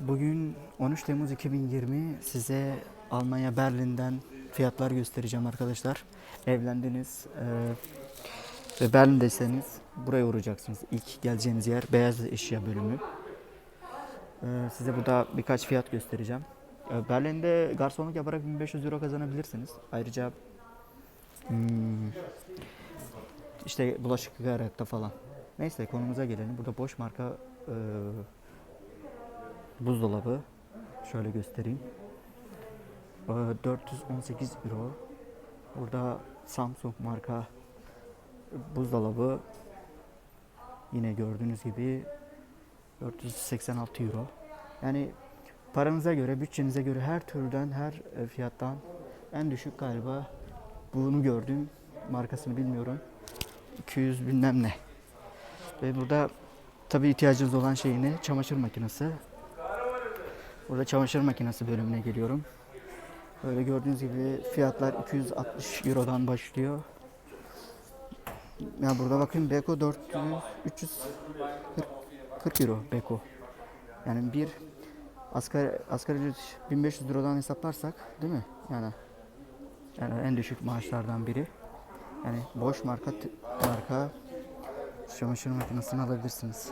Bugün 13 Temmuz 2020 size Almanya Berlin'den fiyatlar göstereceğim arkadaşlar. Evlendiniz eee, ve Berlin'deyseniz buraya uğrayacaksınız. İlk geleceğiniz yer beyaz eşya bölümü. Eee, size burada birkaç fiyat göstereceğim. Eee, Berlin'de garsonluk yaparak 1500 euro kazanabilirsiniz. Ayrıca hmm, işte bulaşık yıkayarak da falan. Neyse konumuza gelelim. Burada boş marka eee buzdolabı şöyle göstereyim. Ee, 418 euro. Burada Samsung marka buzdolabı yine gördüğünüz gibi 486 euro. Yani paranıza göre, bütçenize göre her türden, her e, fiyattan en düşük galiba bunu gördüm. Markasını bilmiyorum. 200 bilmem ne. Ve burada tabii ihtiyacınız olan şey ne? Çamaşır makinesi. Burada çamaşır makinesi bölümüne geliyorum. Böyle gördüğünüz gibi fiyatlar 260 Euro'dan başlıyor. Ya burada bakın Beko 400 340 40 Euro Beko. Yani bir asgari asgari ücret 1500 Euro'dan hesaplarsak değil mi? Yani yani en düşük maaşlardan biri. Yani boş marka marka çamaşır makinesini alabilirsiniz.